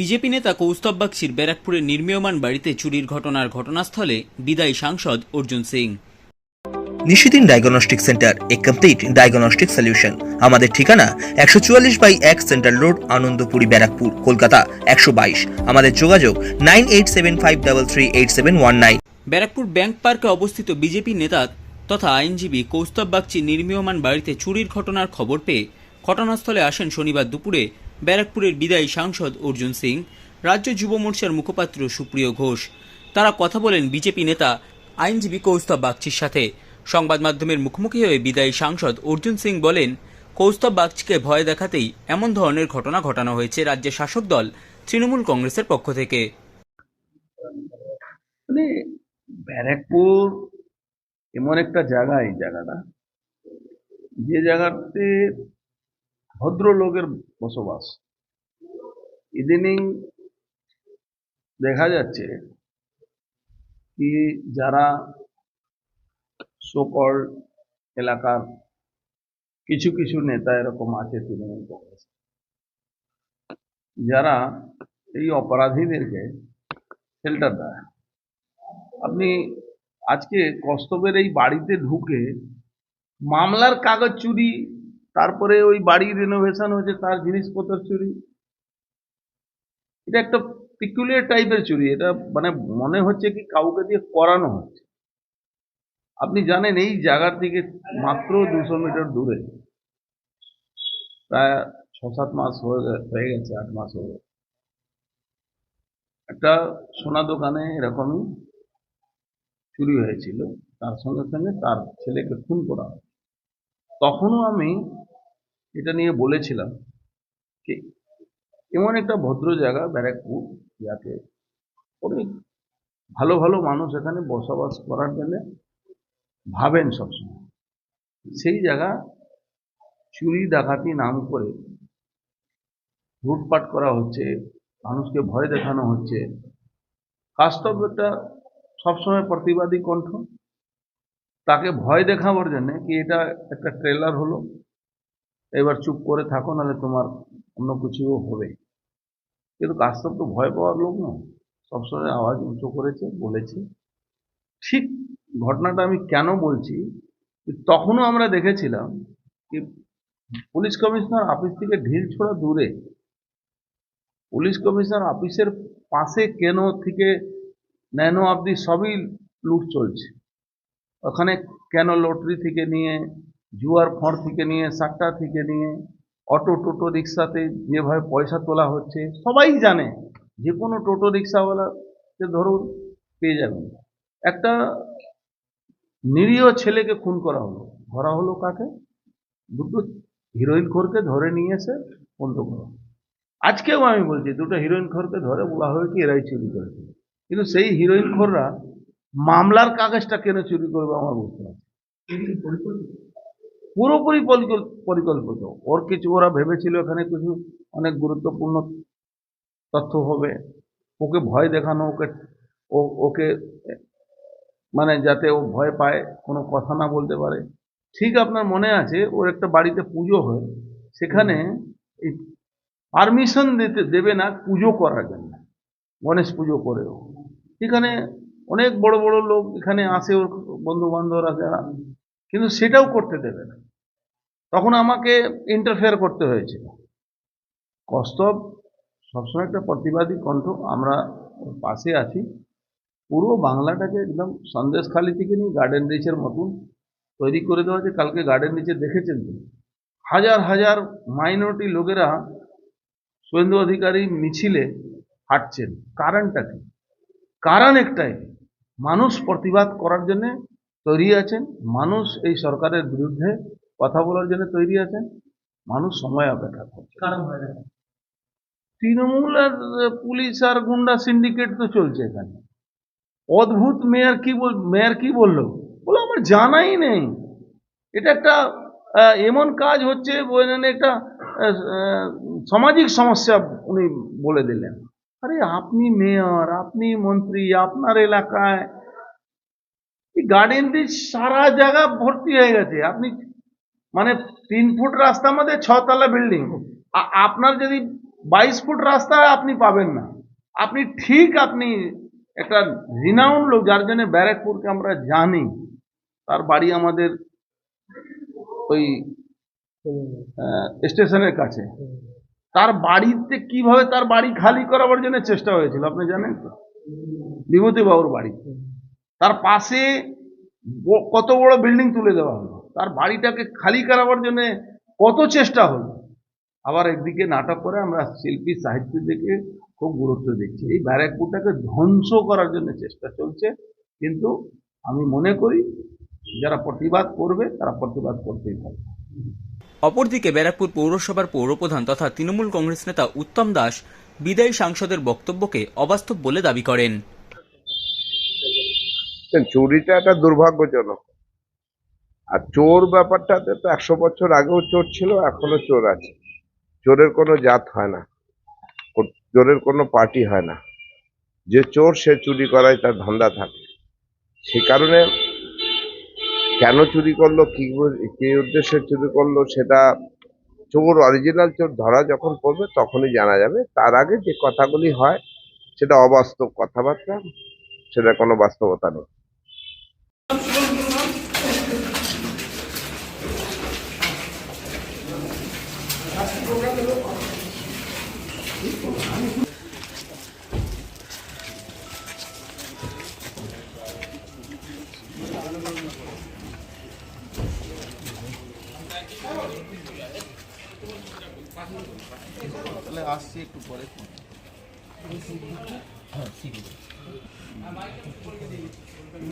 BJP নেতা কৌস্তব বাগচির ব্যারাকপুরের নির্মীয়মান বাড়িতে চুরির ঘটনার ঘটনাস্থলে বিদায়ী সাংসদ অর্জুন সিং। নিশিদিন ডায়াগনস্টিক সেন্টার এ কমপ্লিট ডায়াগনস্টিক সলিউশন আমাদের ঠিকানা একশো চুয়াল্লিশ বাই এক সেন্ট্রাল রোড আনন্দপুরি ব্যারাকপুর কলকাতা একশো বাইশ। আমাদের যোগাযোগ nine eight seven five double three eight seven one nine. Barrackpore bank পার্কে অবস্থিত বিজেপি নেতা তথা আইনজীবী কৌস্তব বাগচির নির্মীয়মান বাড়িতে চুরির ঘটনার খবর পেয়ে ঘটনাস্থলে আসেন শনিবার দুপুরে ব্যারাকপুরের বিদায়ী সাংসদ অর্জুন সিং, রাজ্য যুব মোর্চার মুখপাত্র সুপ্রিয় ঘোষ। তারা কথা বলেন বিজেপি নেতা, আইনজীবী কৌস্তব বাগচির সাথে। সংবাদ মাধ্যমের মুখোমুখি হয়ে বিদায়ী সাংসদ অর্জুন সিং বলেন, কৌস্তব বাগচিকে ভয় দেখাতেই এমন ধরনের ঘটনা ঘটানো হয়েছে রাজ্যের শাসক দল, তৃণমূল কংগ্রেসের পক্ষ থেকে। মানে ব্যারাকপুর এমন একটা জায়গা, এই জায়গাটা। যে জায়গাতে ভদ্রলোকের বসবাস। ইদানিং দেখা যাচ্ছে কি যারা সকল এলাকার কিছু কিছু নেতা এরকম আছে তৃণমূল কংগ্রেস। যারা এই অপরাধীদেরকে শেল্টার দেয়। আপনি আজকে কস্তবের এই বাড়িতে ঢুকে মামলার কাগজ চুরি তারপরে ওই বাড়ি রিনোভেশন হয়েছে, তার জিনিসপত্র চুরি। এটা একটা পিকুলিয়ার টাইপের চুরি। এটা মানে মনে হচ্ছে কি কাউকে দিয়ে করানো হচ্ছে। আপনি জানেন এই জায়গার থেকে মাত্র দুশো মিটার দূরে। প্রায় ছ সাত মাস হয়ে গেছে, আট মাস হয়ে গেছে। একটা সোনা দোকানে এরকমই চুরি হয়েছিল। তার সঙ্গে সঙ্গে তার ছেলেকে খুন করা হয় তখনও আমি এটা নিয়ে বলেছিলাম যে এমন একটা ভদ্র জায়গা, ব্যারাকপুর যাকে অনেক ভালো ভালো মানুষ এখানে বসবাস করার জন্য ভাবেন সবসময়। সেই জায়গা চুরি, ডাকাতি, নাম করে লুটপাট করা হচ্ছে, মানুষকে ভয় দেখানো হচ্ছে। বাস্তব একটা সবসময় প্রতিবাদী কণ্ঠ। তাকে ভয় দেখাবার জন্যে কি এটা একটা ট্রেলার হলো? এবার চুপ করে থাকো, নাহলে তোমার অন্য কিছুও হবে। কিন্তু কাস্তব তো ভয় পাওয়ার লোক না। সবসময় আওয়াজ উঁচু করেছে, বলেছে। ঠিক ঘটনাটা আমি কেন বলছি? তখনও আমরা দেখেছিলাম কি পুলিশ কমিশনার অফিস থেকে ঢিল ছোড়া দূরে। পুলিশ কমিশনার অফিসের পাশে কেন থেকে, ন্যানো অবধি সবই লুট চলছে। ওখানে কেন লটারি থেকে নিয়ে, জুয়ার ফঁড় থেকে নিয়ে, সাট্টা থেকে নিয়ে, অটো, টোটো রিক্সাতে যেভাবে পয়সা তোলা হচ্ছে, সবাই জানে যে কোনো টোটো রিক্সাওয়ালাকে ধরুন পেয়ে যাবেন। একটা নিরীহ ছেলেকে খুন করা হলো। ধরা হলো কাকে? দুটো হিরোইন খোরকে ধরে নিয়ে এসে বন্ধ করা। আজকেও আমি বলছি, দুটো হিরোইন খোরকে ধরে বলা হবে কি এরাই চুরি করেছে। কিন্তু সেই হিরোইন খোররা মামলার কাগজটা কেন চুরি করবে আমার বুঝতে পুরোপুরি পরিকল্পিত। ওর কিছু, ওরা ভেবেছিল এখানে কিছু অনেক গুরুত্বপূর্ণ তথ্য হবে। ওকে ভয় দেখানো, ওকে, ও- ওকে মানে যাতে ও ভয় পায়, কোনো কথা না বলতে পারে। ঠিক আপনার মনে আছে, ওর একটা বাড়িতে পুজো হয়। সেখানে এই পারমিশন দিতে, দেবে না, পুজো করার জন্য। গণেশ পুজো করেও। এখানে অনেক বড় বড় লোক এখানে আসে, ওর বন্ধু বান্ধবরা যারা কিন্তু সেটাও করতে দেবে না। তখন আমাকে ইন্টারফেয়ার করতে হয়েছিল। কস্তব সবসময় একটা প্রতিবাদী কণ্ঠ। আমরা পাশে আছি। পুরো বাংলাটাকে একদম সন্দেশখালি থেকে নিয়ে গার্ডেন রিচের মতন তৈরি করে দেওয়া যে কালকে গার্ডেন রিচে দেখেছেন তো? হাজার হাজার মাইনরিটি লোকেরা শুভেন্দু অধিকারী মিছিলে হাঁটছেন। কারণটা কি? কারণ একটাই। মানুষ প্রতিবাদ করার জন্য তৈরি আছেন মানুষ এই সরকারের বিরুদ্ধে কথা বলার জন্য তৈরি আছেন মানুষ সময় অপেক্ষা করছে। তৃণমূল আর পুলিশ আর গুন্ডা সিন্ডিকেট তো চলছে এখানে। অদ্ভুত মেয়র কি বল মেয়র কি বলল? বলো আমার জানাই নেই। এটা একটা এমন কাজ হচ্ছে একটা সামাজিক সমস্যা উনি বলে দিলেন। আরে আপনি মেয়র আপনি মন্ত্রী, আপনার এলাকায়। গার্ডেন দিয়ে সারা জায়গা ভর্তি হয়ে গেছে। আপনি মানে তিন ফুট রাস্তার মধ্যে ছতলা বিল্ডিং আপনার যদি বাইশ ফুট রাস্তা আপনি পাবেন না। আপনি ঠিক আপনি একটা রিনাউন লোক, যার জন্য ব্যারাকপুরকে আমরা জানি। তার বাড়ি আমাদের ওই স্টেশনের কাছে। তার বাড়িতে কীভাবে তার বাড়ি খালি করাবার জন্য চেষ্টা হয়েছিল, আপনি জানেন তো? বিভূতি বাবুর বাড়ি তার পাশে কত বড় বিল্ডিং তুলে দেওয়া হলো। তার বাড়িটাকে খালি করাবার জন্য কত চেষ্টা হলো। আবার একদিকে নাটক করে আমরা শিল্পী, সাহিত্য দিকে খুব গুরুত্ব দিচ্ছি। এই ব্যারাকপুরটাকে ধ্বংস করার জন্য চেষ্টা চলছে। কিন্তু আমি মনে করি, যারা প্রতিবাদ করবে, তারা প্রতিবাদ করতেই থাকবে। অপরদিকে ব্যারাকপুর পৌরসভার পৌরপ্রধান তথা তৃণমূল কংগ্রেস নেতা উত্তম দাস বিদায়ী সাংসদের বক্তব্যকে অবাস্তব বলে দাবি করেন। চুরিটা একটা দুর্ভাগ্যজনক। আর চোর ব্যাপারটাতে তো একশো বছর আগেও চোর ছিল, এখনও চোর আছে। চোরের কোনো জাত হয় না। চোরের কোনো পার্টি হয় না। যে চোর সে চুরি করায় তার ধান্দা থাকে। সে কারণে কেন চুরি করল, কি কি উদ্দেশ্যে চুরি করল, সেটা চোর অরিজিনাল চোর ধরা যখন পড়বে তখনই জানা যাবে। তার আগে যে কথাগুলি হয়, সেটা অবাস্তব কথাবার্তা, সেটা কোনো বাস্তবতা নেই।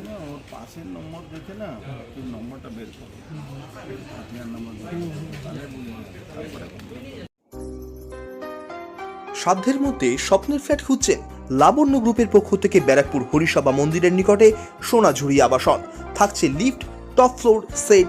না ওর পাশের নম্বর দেখে না তুই নম্বরটা বের কর। সাধ্যের মধ্যে স্বপ্নের ফ্ল্যাট খুঁজছেন লাবণ্য গ্রুপের পক্ষ থেকে ব্যারাকপুর হরিসভা মন্দিরের নিকটে সোনাঝুরি আবাসন। থাকছে lift top floor set